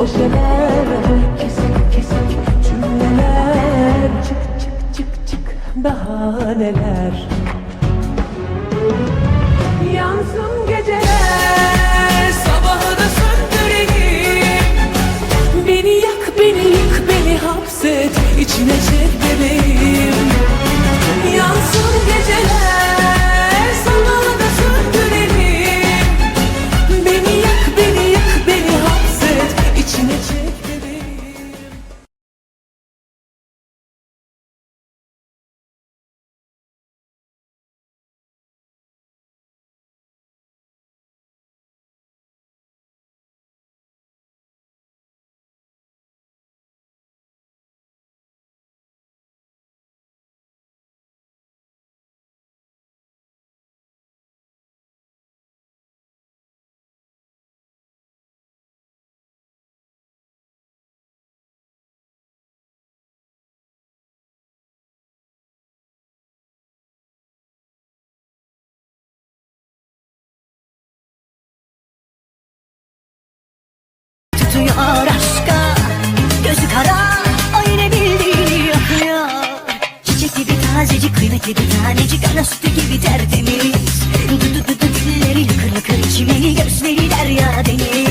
ojeler Kesik kesik cümleler. Çık çık çık çık bahaneler Yansın tutuyor aşka. Gözü kara yine bildiğini yapıyor Çiçek gibi tazecik kıymetli bir tanecik. Ana sütü gibi tertemiz. Du du dilleri lıkır lıkır çimeni Gözleri derya deniz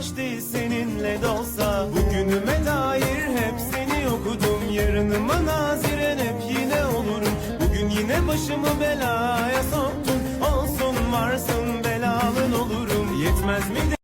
Değil seninle dolsa Bugünüme dair hep seni okudum. Yarınıma naziren hep yine olurum. Bugün yine başımı belaya soktun Olsun varsın belalın olurum. Yetmez mi de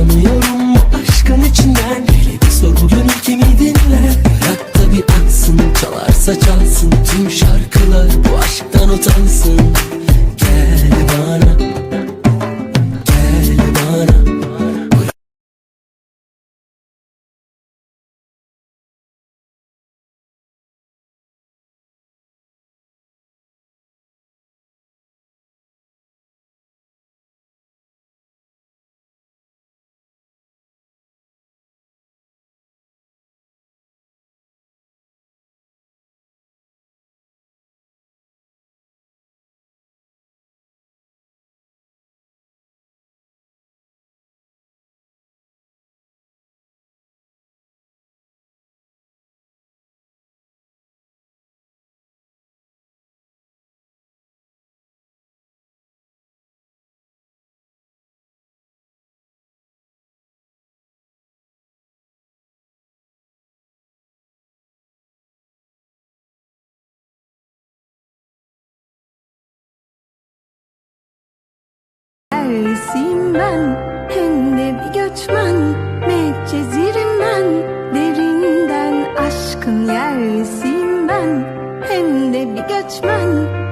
Çıkamıyorum bu aşkın içinden. Hele bir sor bugün ülkemi dinle Bırak da bir aksın çalarsa çalsın Tüm şarkılar. Bu aşktan utansın. Neresiyim ben hem de bir göçmen. Medcezirim ben derinden aşkın yerlisiyim ben. Hem de bir göçmen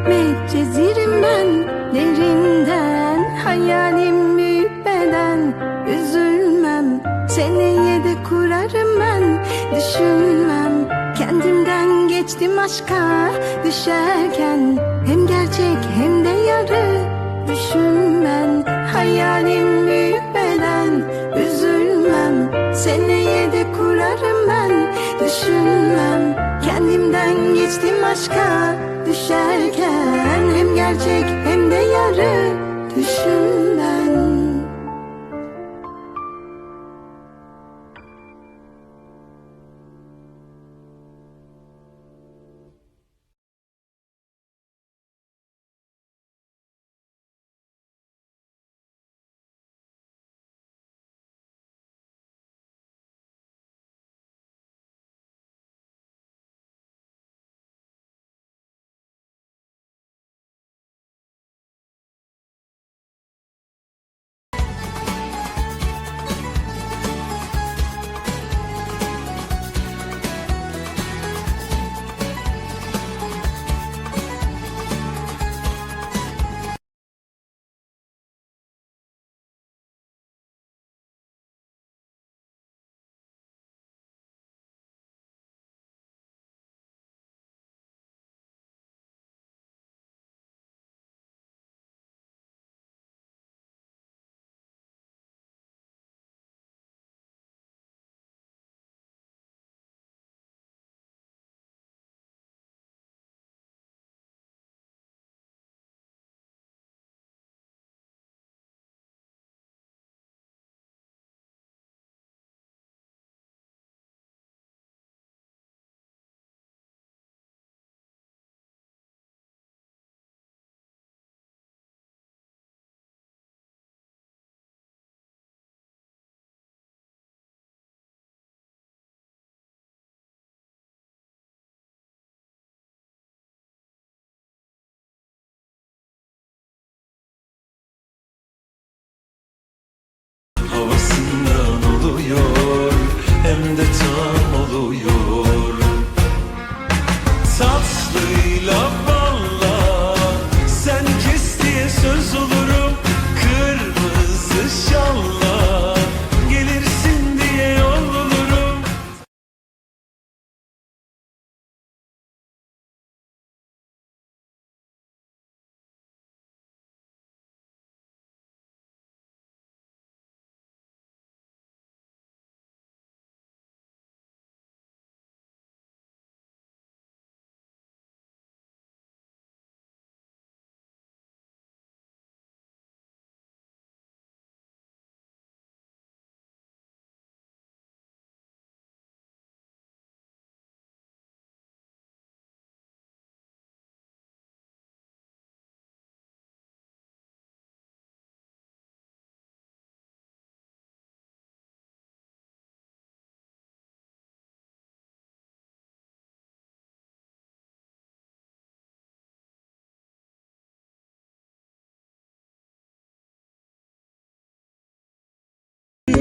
Medcezirim ben. Derinden Hayalim büyük beden. Üzülmem Seneye de kurarım ben. Düşünmem Kendimden geçtim aşka. Düşerken Hem gerçek hem de yarı Düşünmem hayalim büyük beden Üzülmem seneye de kurarım ben Düşünmem kendimden geçtim aşka Düşerken hem gerçek hem de yarı Düşünmem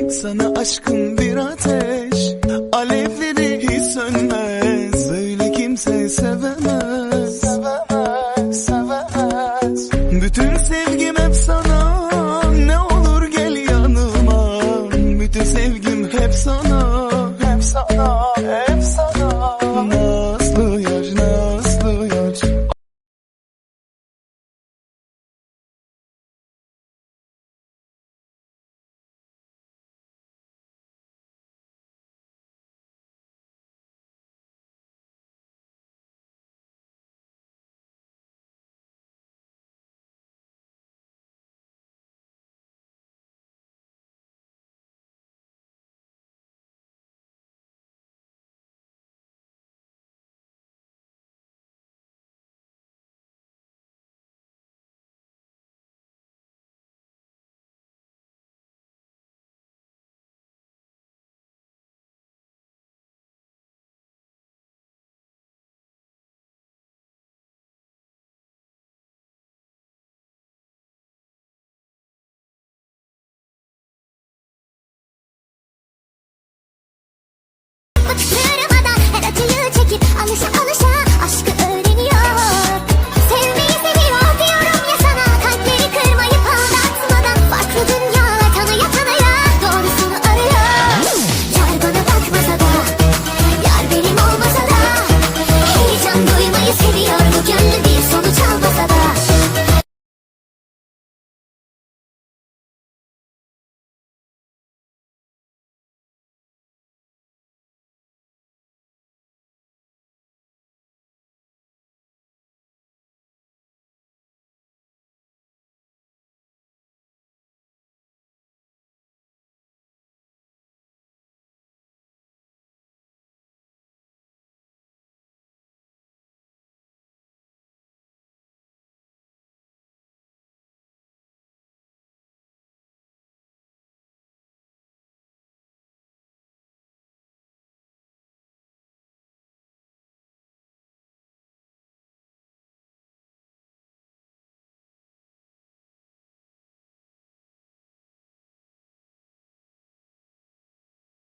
Sana aşkım bir ateş. Alevleri hiç sönmez. Böyle kimse sevmez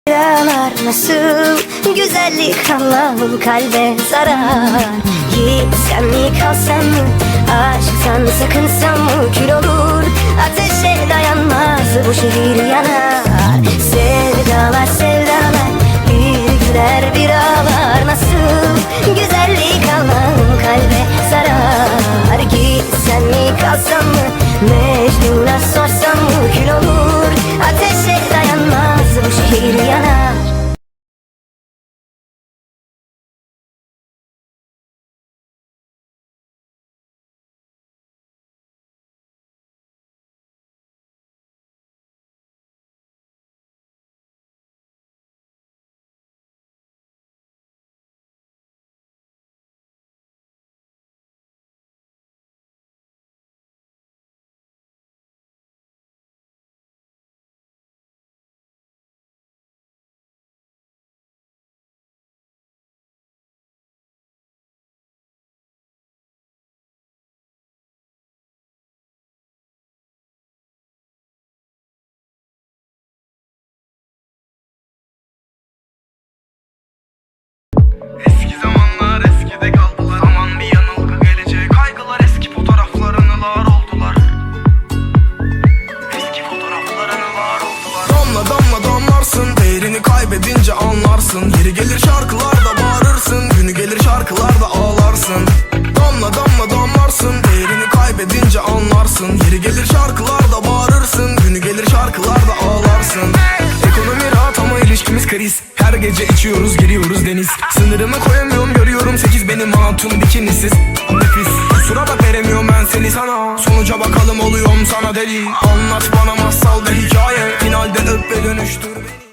Rüyalar nasıl? Güzellik Allah'ım kalbe zarar. Gitsem mi kalsam mı? Aşktan sakınsam mı? Kül olur Ateşe dayanmaz bu şehir yanar. Sevdalar sevdalar bir güler bir ağlar. Nasıl? Güzellik Allah'ım kalbe zarar. Gitsem mi kalsam mı? Mecnun'a sorsam mı? Kül olur bu şehir yanar eskide kaldılar. Aman bir yanılgı gelecek. Kaygılar eski fotoğraflar anılar oldular. Eski fotoğraflar anılar oldular. Damla damla damlarsın Değerini kaybedince anlarsın. Yeri gelir şarkılarda bağırırsın Günü gelir şarkılarda ağlarsın. Damla damla damlarsın Değerini kaybedince anlarsın. Yeri gelir şarkılarda bağırırsın Günü gelir şarkılarda ağlarsın Ekonomi rahat ama ilişkimiz kriz. Her gece içiyoruz giriyoruz deniz. Sınırımı koyamıyorum görüyorum sekiz benim hatun bikinisiz. Nefis. Kusura bak veremiyorum ben seni sana. Sonuca bakalım oluyorum sana deli. Anlat bana masal ve hikaye. Finalde öp ve dönüştür beni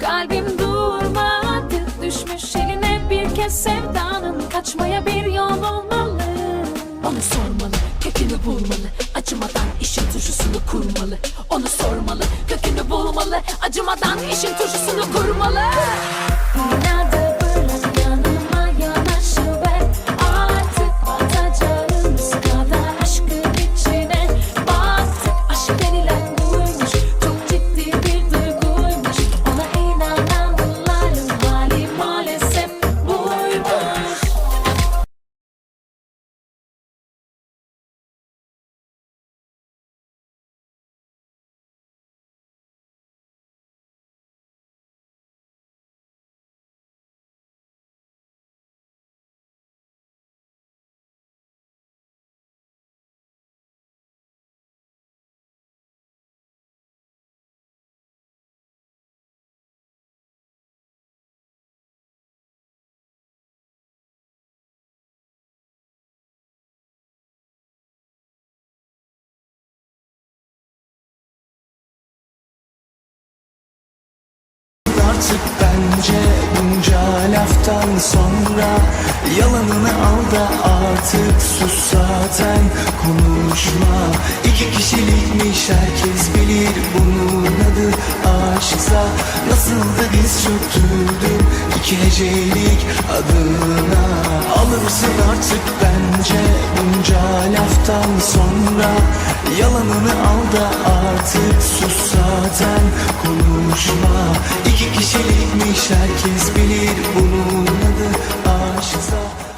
Kalbim durmadı Düşmüş eline bir kez sevdanın. Kaçmaya bir yol olmalı. Onu sormalı, kökünü bulmalı. Acımadan işin turşusunu kurmalı. Onu sormalı, kökünü bulmalı. Acımadan işin turşusunu kurmalı artık bence bunca laftan sonra Yalanını al da artık sus zaten. Konuşma. İki kişilikmiş herkes bilir bunun adı aşksa. Nasıl da diz çöktürdüm iki hecelik adına. Alırsın artık bence bunca laftan sonra. Yalanını al da artık sus zaten. Konuşma. İki kişilikmiş herkes bilir bunun adı aşksa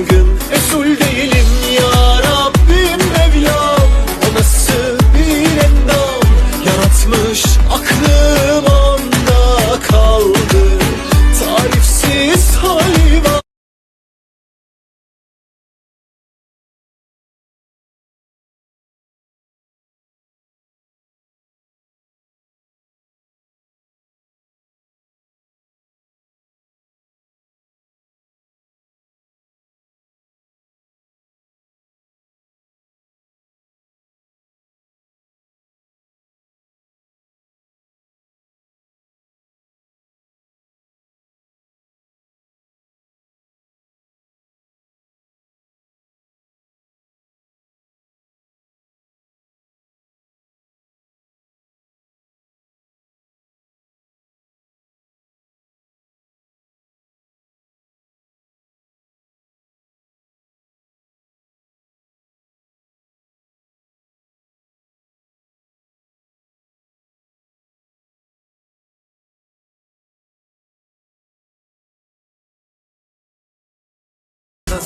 yangın Resul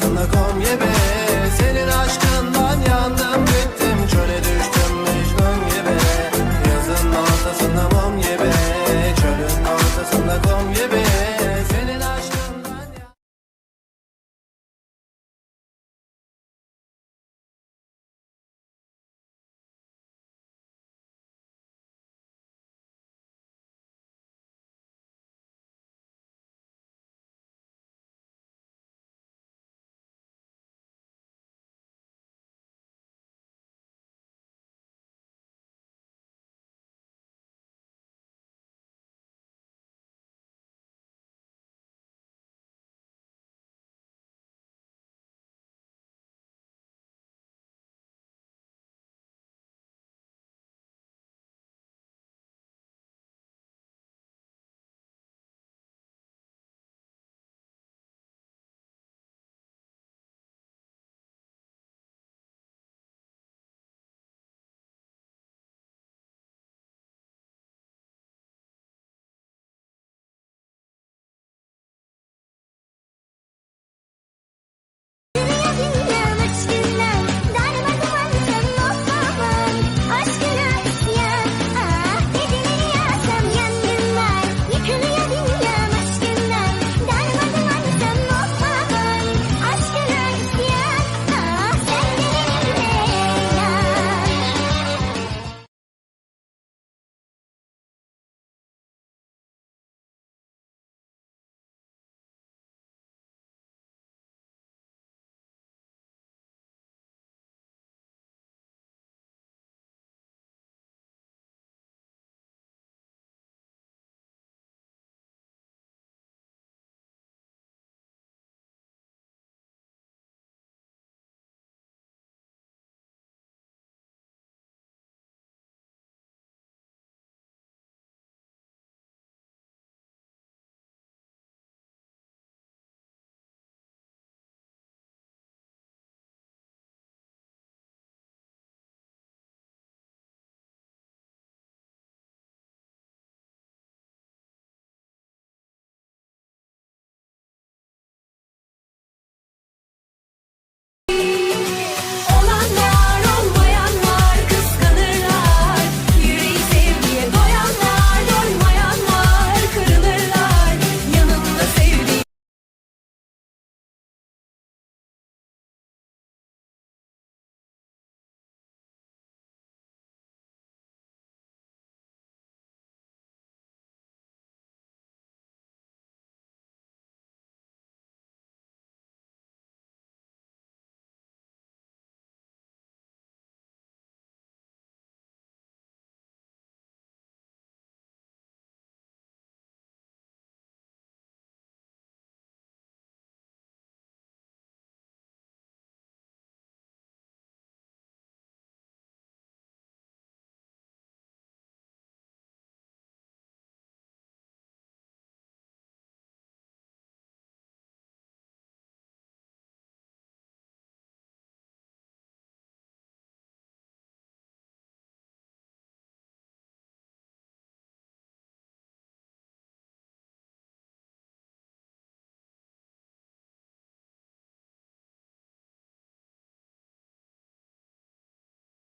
Tadına kom ye